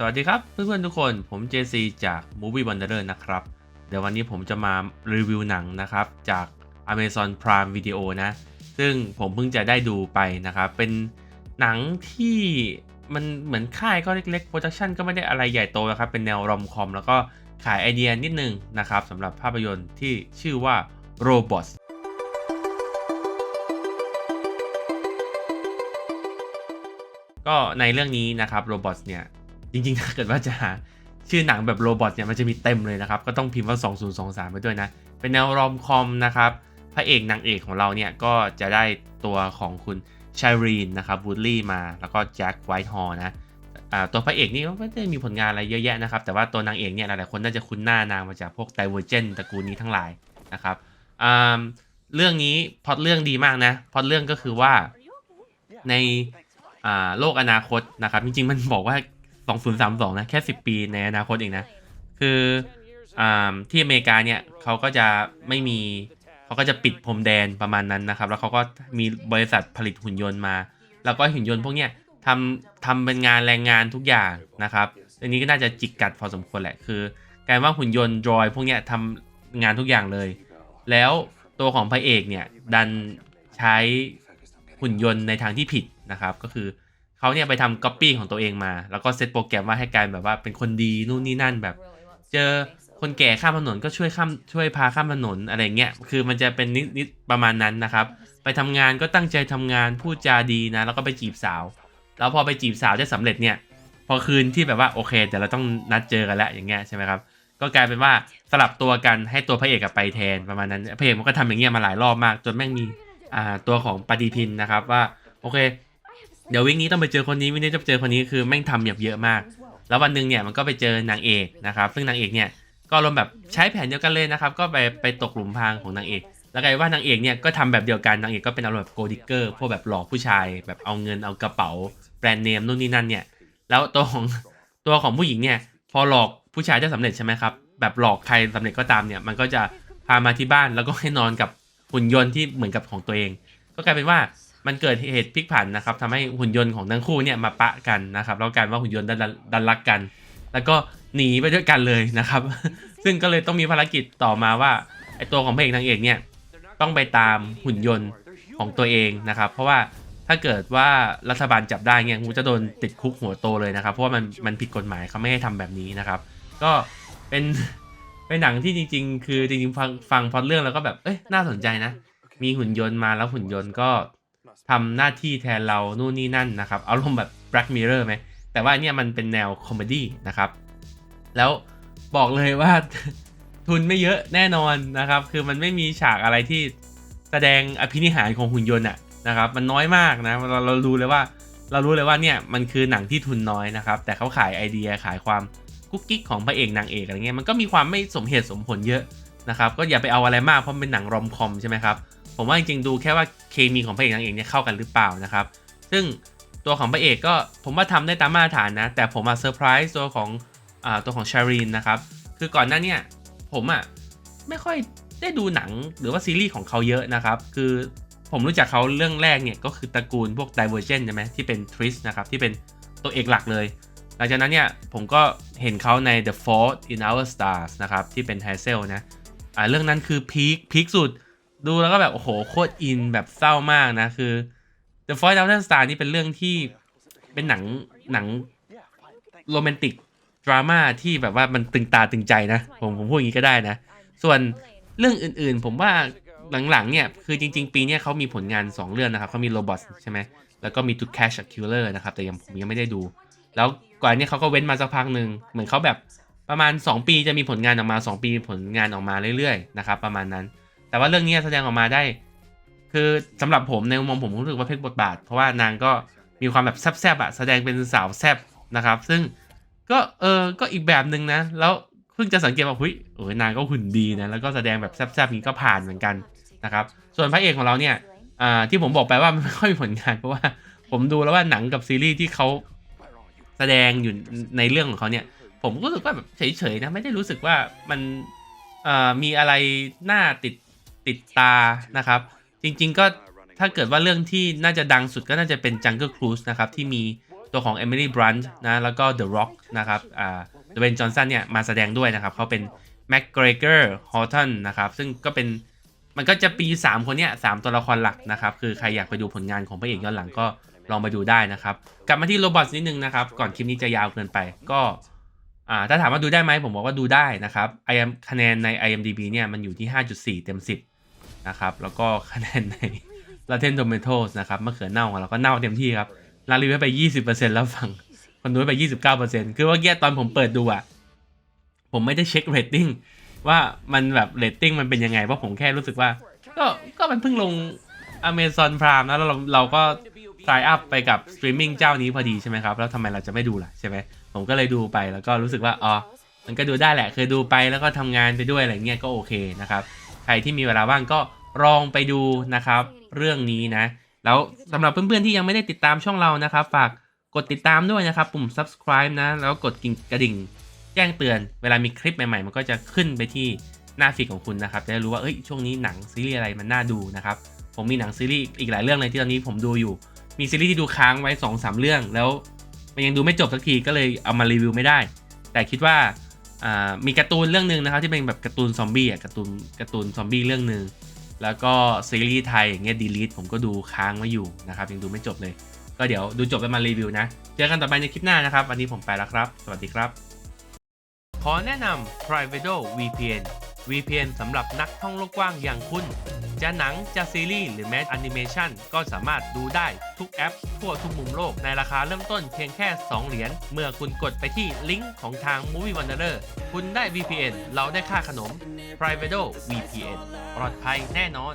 สวัสดีครับเพื่อนๆทุกคนผม JC จาก Movie Wanderer นะครับ เดี๋ยววันนี้ผมจะมารีวิวหนังนะครับ จาก Amazon Prime Video นะ ซึ่งผมเพิ่งจะได้ดูไปนะครับ เป็นหนังที่มันเหมือนค่ายก็เล็กๆ โปรดักชันก็ไม่ได้อะไรใหญ่โตนะครับ เป็นแนวรอมคอม แล้วก็ขายไอเดียนิดนึงนะครับสำหรับภาพยนตร์ที่ชื่อว่า Robots ก็ในเรื่องนี้นะครับ Robots เนี่ย จริงๆ ถ้าเกิดว่าจะหาชื่อหนังแบบโรบอทเนี่ยมันจะมีเต็มเลยนะครับ ก็ต้องพิมพ์ว่า 2023 ไปด้วยนะ เป็นแนวรอมคอมนะครับ พระเอกนางเอกของเราเนี่ยก็จะได้ตัวของคุณชารีนนะครับวูดลี่มา แล้วก็แจ็คไวท์ฮอร์นะตัวพระเอกนี่ก็ไม่ได้มีผลงานอะไรเยอะแยะนะครับ แต่ว่าตัวนางเอกเนี่ยหลายๆคนน่าจะคุ้นหน้านางมาจากพวกไดเวอร์เจนตระกูลนี้ทั้งหลายนะครับเรื่องนี้พอตเรื่องดีมากนะพอตเรื่องก็คือว่าในโลกอนาคตนะครับ จริงๆมันบอกว่า 2032 นะ แค่ 10 ปีในอนาคตเองนะ คืออที่อเมริกาเนี่ยเขาก็จะไม่มีเขาก็จะปิดพรมแดนประมาณนั้นนะครับ แล้วเขาก็มีบริษัทผลิตหุ่นยนต์มา แล้วก็หุ่นยนต์พวกเนี้ยทำทำเป็นงานแรงงานทุกอย่างนะครับอันนี้ก็น่าจะจิกกัดพอสมควรแหละคือกายว่าหุ่นยนต์ดรอยพวกเนี้ยทำงานทุกอย่างเลย แล้วตัวของพระเอกเนี่ยดันใช้หุ่นยนต์ในทางที่ผิดนะครับ ก็คือ เขาเนี่ยไปทำก๊อปปี้ของตัวเองมา แล้วก็เซตโปรแกรมว่าให้กลายแบบว่าเป็นคนดีนู่นนี่นั่นแบบ เจอคนแก่ข้ามถนนก็ช่วยข้ามช่วยพาข้ามถนนอะไรเงี้ย คือมันจะเป็นนิดนิดประมาณนั้นนะครับ ไปทำงานก็ตั้งใจทำงานพูดจาดีนะ แล้วก็ไปจีบสาว แล้วพอไปจีบสาวได้สำเร็จเนี่ย พอคืนที่แบบว่าโอเคเดี๋ยวเราต้องนัดเจอกันแล้วอย่างเงี้ยใช่ไหมครับ ก็กลายเป็นว่าสลับตัวกันให้ตัวพระเอกกับไปแทนประมาณนั้น พระเอกมันก็ทำอย่างเงี้ยมาหลายรอบมาก จนแม่งมีอ่าตัวของปฏิทินนะครับว่าโอเค เดี๋ยววิ่งนี้ต้องไปเจอคนนี้วิ่งนี้จะไปเจอคนนี้คือแม่งทำแบบเยอะมาก แล้ววันหนึ่งเนี่ยมันก็ไปเจอนางเอกนะครับซึ่งนางเอกเนี่ยก็ลมแบบใช้แผนเดียวกันเลยนะครับก็ไปไปตกหลุมพรางของนางเอก แล้วกลายว่านางเอกเนี่ยก็ทำแบบเดียวกันนางเอกก็เป็นอารมณ์แบบโกดิเกอร์พวกแบบหลอกผู้ชาย แบบเอาเงินเอากระเป๋าแบรนด์เนมนู่นนี่นั่นเนี่ยแล้วตัวของตัวของผู้หญิงเนี่ยพอหลอกผู้ชายได้สำเร็จใช่ไหมครับแบบหลอกใครสำเร็จก็ตามเนี่ยมันก็จะพามาที่บ้านแล้วก็ให้นอนกับหุ่นยนต์ที่เหมือนกับของตัวเอง ก็กลายเป็นว่า มันเกิดเหตุพลิกผันนะครับทำให้หุ่นยนต์ของทั้งคู่เนี่ยมาปะกันนะครับแล้วกลายว่าหุ่นยนต์ดันดันรักกัน แล้วก็หนีไปด้วยกันเลยนะครับ ซึ่งก็เลยต้องมีภารกิจต่อมาว่าไอตัวของพระเอกนางเอกเนี่ยต้องไปตามหุ่นยนต์ของตัวเองนะครับ เพราะว่าถ้าเกิดว่ารัฐบาลจับได้เนี่ยกูจะโดนติดคุกหัวโตเลยนะครับ เพราะว่ามันมันผิดกฎหมายเขาไม่ให้ทำแบบนี้นะครับ ก็เป็นเป็นหนังที่จริง ๆ คือจริงๆฟังฟังพอตเรื่องแล้วก็แบบเอ้ยน่าสนใจนะ มีหุ่นยนต์มาแล้วหุ่นยนต์ก็ ทำหน้าที่แทนเรานู่นนี่นั่นนะครับเอารมณ์แบบ Black Mirror ไหมแต่ว่าเนี่ยมันเป็นแนวคอมเมดี้นะครับ แล้วบอกเลยว่าทุนไม่เยอะแน่นอนนะครับ คือมันไม่มีฉากอะไรที่แสดงอภินิหารของหุ่นยนต์อะนะครับ มันน้อยมากนะเราเรารู้เลยว่า เรารู้เลยว่าเนี่ยมันคือหนังที่ทุนน้อยนะครับ แต่เขาขายไอเดียขายความกุ๊กกิ๊กของพระเอกนางเอกอะไรเงี้ยมันก็มีความไม่สมเหตุสมผลเยอะนะครับ ก็อย่าไปเอาอะไรมากเพราะเป็นหนังรอมคอมใช่ไหมครับ ผมว่าจริงๆดูแค่ว่าเคมีของพระเอกนางเอกเนี่ยเข้ากันหรือเปล่านะครับ ซึ่งตัวของพระเอกก็ผมว่าทำได้ตามมาตรฐานนะ แต่ผมมาเซอร์ไพรส์ตัวของอตัวของชารีนนะครับ คือก่อนหน้าเนี่ยผมอะ่ะไม่ค่อยได้ดูหนังหรือว่าซีรีส์ของเขาเยอะนะครับ คือผมรู้จักเขาเรื่องแรกเนี่ยก็คือตระกูลพวก Divergent ใช่ไหมที่เป็นทริสนะครับที่เป็นตัวเอกหลักเลย หลังจากนั้นเนี่ยผมก็เห็นเขาใน The Fault in Our Stars นะครับที่เป็นไฮเซลนะอ่าเรื่องนั้นคือพีคพีคสุด ดูแล้วก็แบบ โอ้โห โคตรอินแบบเศร้ามากนะ คือ The Fault in Our Stars นี่เป็นเรื่องที่เป็นหนังหนังโรแมนติกดราม่าที่แบบว่ามันตึงตาตึงใจนะ ผมผมพูดอย่างนี้ก็ได้นะ ส่วนเรื่องอื่นๆ ผมว่าหลังๆ เนี่ย คือจริง ๆ ปีนี้เขามีผลงาน 2 เรื่องนะครับเขามี Robots ใช่ไหมแล้วก็มี To Catch a Killer นะครับ แต่ยังผมยังไม่ได้ดู แล้วก่อนนี้เขาก็เว้นมาสักพักหนึ่งเหมือนเขาแบบประมาณ 2 ปีจะมีผลงานออกมา 2 ปีผลงานออกมาเรื่อยๆนะครับประมาณนั้น แต่ว่าเรื่องนี้แสดงออกมาได้ คือสำหรับผมในมุมมองผมรู้สึกว่าเพชรบทบาท เพราะว่านางก็มีความแบบแซบๆอะแสดงเป็นสาวแซบนะครับ ซึ่งก็เออก็อีกแบบหนึ่งนะ แล้วเพิ่งจะสังเกตว่าหุ้ยโอ้ยนางก็หุ่นดีนะแล้วก็แสดงแบบแซบๆนี้ก็ผ่านเหมือนกันนะครับ ส่วนพระเอกของเราเนี่ยอ่าที่ผมบอกไปว่าไม่ค่อยมีผลงานเพราะว่าผมดูแล้วว่าหนังกับซีรีส์ที่เขาแสดงอยู่ในเรื่องของเขาเนี่ย ผมก็รู้สึกว่าแบบเฉยๆนะไม่ได้รู้สึกว่ามันเอ่อมีอะไรน่าติด ติดตานะครับ จริง ๆ ก็ถ้าเกิดว่าเรื่องที่น่าจะดังสุดก็น่าจะเป็น Jungle Cruise นะครับ ที่มีตัวของ Emily Blunt นะ แล้วก็ The Rock นะครับอ่าเดเวนจอห์นสันเนี่ย มาแสดงด้วยนะครับ เขาเป็น McGregor Horton นะครับ ซึ่งก็เป็นมันก็จะปี 3 คนเนี้ยสามตัวละครหลักนะครับ คือใครอยากไปดูผลงานของพระเอกย้อนหลังก็ลองไปดูได้นะครับ กลับมาที่โรบอทนิดนึงนะครับ ก่อนคลิปนี้จะยาวเกินไปก็อ่าถ้าถามว่าดูได้ไหมผมบอกว่าดูได้นะครับ I am คะแนนใน IMDb เนี่ยมันอยู่ที่ 5.4 เต็ม 10 นะครับ แล้วก็คะแนนใน Rotten Tomatoes นะครับมะเขือเน่าของเราก็เน่าเต็มที่ครับเรารีวิวไป 20%แล้วฟังคนดูไป 29%คือว่าเกี้ยตอนผมเปิดดูอะผมไม่ได้เช็คเรตติ้งว่ามันแบบเรตติ้งมันเป็นยังไง เพราะผมแค่รู้สึกว่า ก็ก็มันเพิ่งลง Amazon Prime นะแล้วเราเราก็ sign up ไปกับสตรีมมิ่งเจ้านี้พอดีใช่ไหมครับ แล้วทำไมเราจะไม่ดูล่ะใช่ไหมผมก็เลยดูไปแล้วก็รู้สึกว่าอ๋อมันก็ดูได้แหละเคือดูไปแล้วก็ทำงานไปด้วยอะไรเงี้ยก็โอเคนะครับ รที่มีเวลาว่างก็ลองไปดูนะครับ เรื่องนี้นะ แล้วสำหรับเพื่อนๆที่ยังไม่ได้ติดตามช่องเรานะครับ ฝากกดติดตามด้วยนะครับ ปุ่ม subscribe นะ แล้วกดกิ่งกระดิ่ง แจ้งเตือน เวลามีคลิปใหม่ๆ มันก็จะขึ้นไปที่หน้าฟีดของคุณนะครับ จะได้รู้ว่าเอ้ยช่วงนี้หนังซีรีส์อะไรมันน่าดูนะครับ ผมมีหนังซีรีส์อีกหลายเรื่องเลยที่ตอนนี้ผมดูอยู่ มีซีรีส์ที่ดูค้างไว้2อสเรื่องแล้ว มันยังดูไม่จบสักทีก็เลยเอามารีวิวไม่ได้ แต่คิดว่าอ่า มีการ์ตูนเรื่องหนึ่งนะครับที่เป็นแบบการ์ตูนซอมบี้อะการ์ตูนการ์ตูนซอมบี้เรื่องหนึ่งแล้วก็ซีรีส์ไทยอย่างเงี้ยดีลิทผมก็ดูค้างไว้อยู่นะครับยังดูไม่จบเลย ก็เดี๋ยวดูจบแล้วมารีวิวนะ เจอกันต่อไปในคลิปหน้านะครับ วันนี้ผมไปแล้วครับ สวัสดีครับ ขอแนะนำ p r i v a t o VPN VPN สำหรับนักท่องโลกกว้างอย่างคุณ จะหนังจะซีรีส์หรือแม้แอนิเมชันก็สามารถดูได้ทุกแอป ทั่วทุกมุมโลกในราคาเริ่มต้นเพียงแค่ 2 เหรียญเมื่อคุณกดไปที่ลิงก์ของทาง Movie Wanderer คุณได้ VPN เราได้ค่าขนม p r i v a t o VPN ปลอดภัยแน่นอน